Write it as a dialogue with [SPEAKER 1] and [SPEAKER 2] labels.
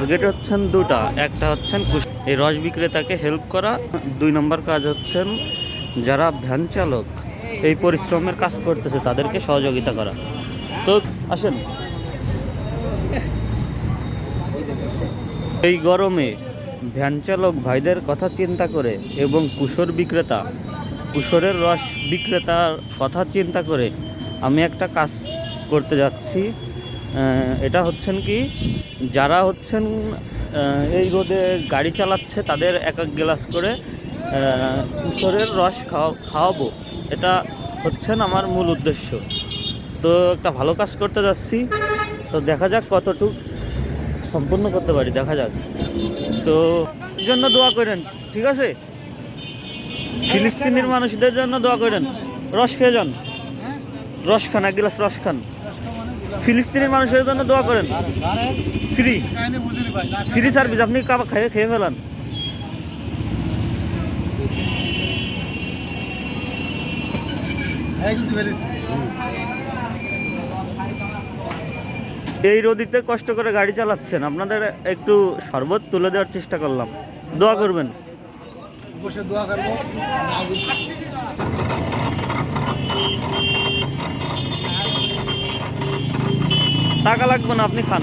[SPEAKER 1] Target হচ্ছেন দুটা। একটা হচ্ছেন এই রস বিক্রেতাকে হেল্প করা। দুই নম্বর কাজ হচ্ছেন যারা ভ্যান চালক, এই পরিশ্রমের কাজ করতেছে, তাদেরকে সহযোগিতা করা। তো আসেন। এই গরমে ভ্যান চালক ভাইদের কথা চিন্তা করে এবং কুশর বিক্রেতা, কুশরের রস বিক্রেতার কথা চিন্তা করে আমি একটা কাজ করতে যাচ্ছি। এটা হচ্ছেন কি? যারা হচ্ছেন এই রোদে গাড়ি চালাচ্ছে তাদের এক এক গ্লাস করে আহ, রস খাওয়া খাওয়াবো। এটা হচ্ছেন আমার মূল উদ্দেশ্য। তো একটা ভালো কাজ করতে যাচ্ছি। তো দেখা যাক কতটুকু সম্পূর্ণ করতে পারি দেখা যাক। তো জন্য দোয়া করেন ঠিক আছে? ফিলিস্তিনের মানুষদের জন্য দোয়া করেন। রস খেয়ে যান। রস খান এক গ্লাস রস খান। ফিলিস্তিনের মানুষের জন্য দোয়া করেন। ফ্রি ফ্রি সার্ভিস আপনি খেয়ে খেয়ে ফেলান। এই রোদিতে কষ্ট করে গাড়ি চালাচ্ছেন। আপনাদের একটু শরবত তুলে দেওয়ার চেষ্টা করলাম। দোয়া করবেন।
[SPEAKER 2] দোয়া করব।
[SPEAKER 1] টাকা লাগবে না আপনি খান।